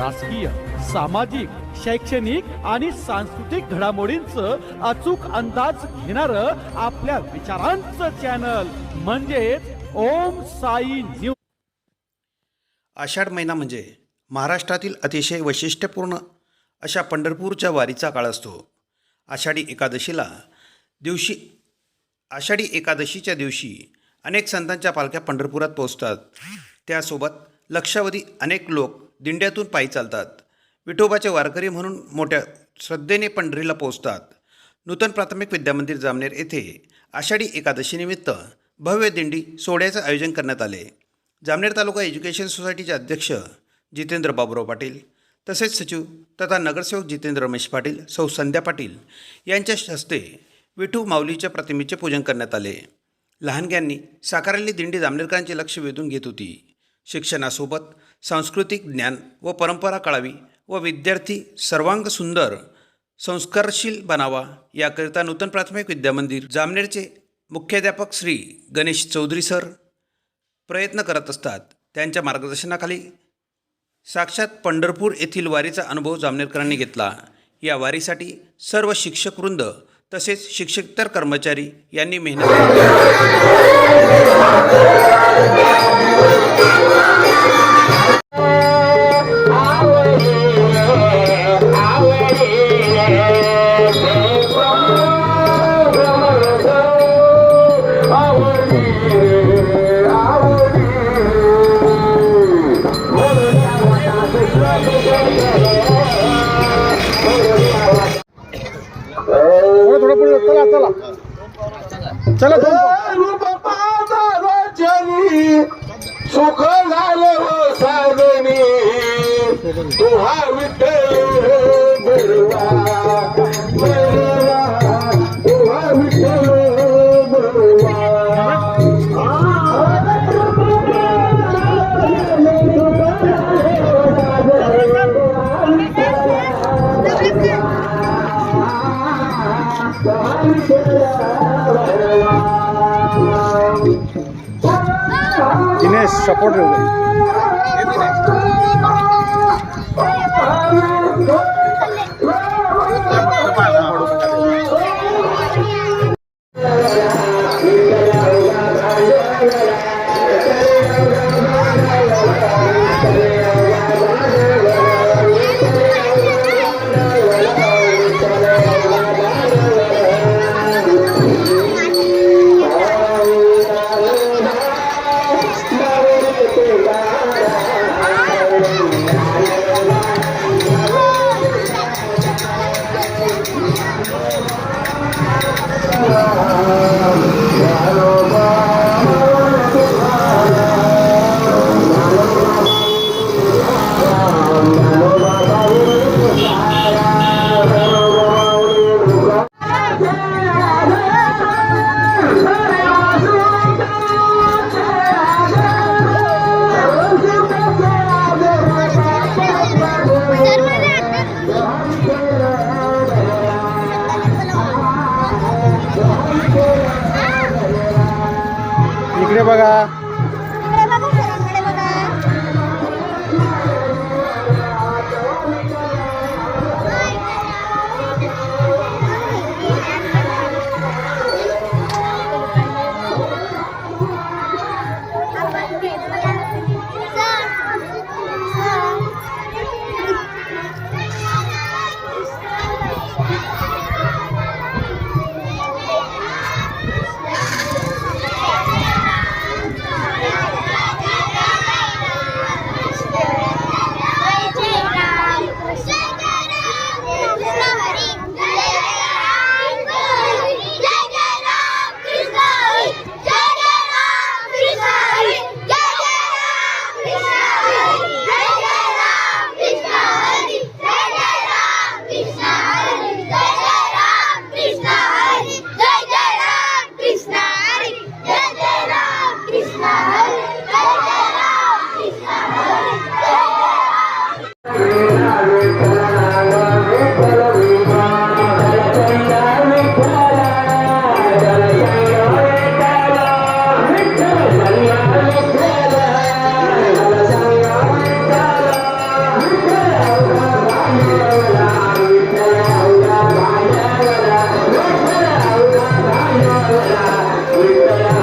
राजकीय सामाजिक शैक्षणिक आणि सांस्कृतिक घडामोडींचं अचूक अंदाज घेणार आपल्या विचारांचं चॅनल म्हणजे ओम साई न्यूज आषाढ महिना म्हणजे महाराष्ट्रातील अतिशय वैशिष्ट्यपूर्ण अशा पंढरपूरच्या वारीचा काळ असतो. आषाढी एकादशीला दिवशी आषाढी एकादशीच्या दिवशी अनेक संतांच्या पालख्या पंढरपुरात पोहोचतात. त्यासोबत लक्षावधी अनेक लोक दिंड्यातून पायी चालतात. विठोबाचे वारकरी म्हणून मोठ्या श्रद्धेने पंढरीला पोहोचतात. नूतन प्राथमिक विद्यामंदिर जामनेर येथे आषाढी एकादशीनिमित्त भव्य दिंडी सोहळ्याचं आयोजन करण्यात आले. जामनेर तालुका एज्युकेशन सोसायटीचे अध्यक्ष जितेंद्र बाबुराव पाटील तसेच सचिव तथा नगरसेवक जितेंद्र रमेश पाटील सौ संध्या पाटील यांच्या हस्ते विठू माऊलीच्या प्रतिमेचे पूजन करण्यात आले. लहानग्यांनी साकारलेली दिंडी जामनेरकरांचे लक्ष वेधून घेत होती. शिक्षणासोबत सांस्कृतिक ज्ञान व परंपरा कळावी व विद्यार्थी सर्वांग सुंदर संस्कारशील बनावा याकरिता नूतन प्राथमिक विद्यामंदिर जामनेरचे मुख्याध्यापक श्री गणेश चौधरी सर प्रयत्न करत असतात. त्यांच्या मार्गदर्शनाखाली साक्षात पंढरपूर येथील वारीचा अनुभव जामनेरकरांनी घेतला. या वारीसाठी सर्व शिक्षकवृंद तसेच शिक्षकेतर कर्मचारी यांनी मेहनत थोडं पुढे चला चला. चला सुख झालं सागणी तुहा विठ्ठल दिनेश सपोर्ट इकडे बघा. Hallelujah.